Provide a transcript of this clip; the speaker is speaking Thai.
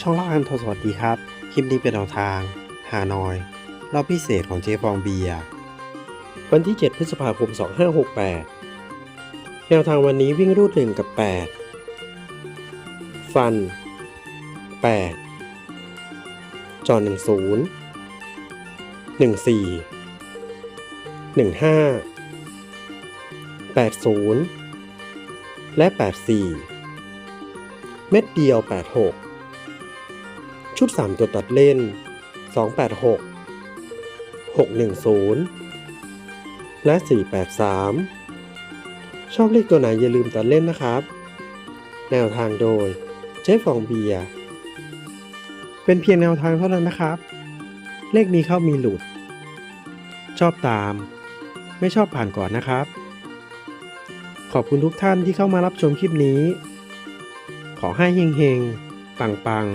ช่องเล่าอันทรสวัสดีครับ คลิปนี้เป็นแนวทาง ฮานอย รอบพิเศษของเจฟองเบีย วันที่ 7 พฤษภาคม 2568 แนวทางวันนี้วิ่งรูด 1 กับ 8 ฟัน 8 จอ10 14 15 80 และ 84 เม็ดเดียว 86 ชุด 3 ตัวตัดเล่น 286 610 และ 483 ชอบเลขตัวไหนอย่าลืมตัดเล่นนะครับ แนวทางโดยเจ๊ฟองเบียร์ เป็นเพียงแนวทางเท่านั้นนะครับ เลขมีเข้ามีหลุด ชอบตาม ไม่ชอบผ่านก่อนนะครับ ขอบคุณทุกท่านที่เข้ามารับชมคลิปนี้ ขอให้เฮงๆ ปังๆ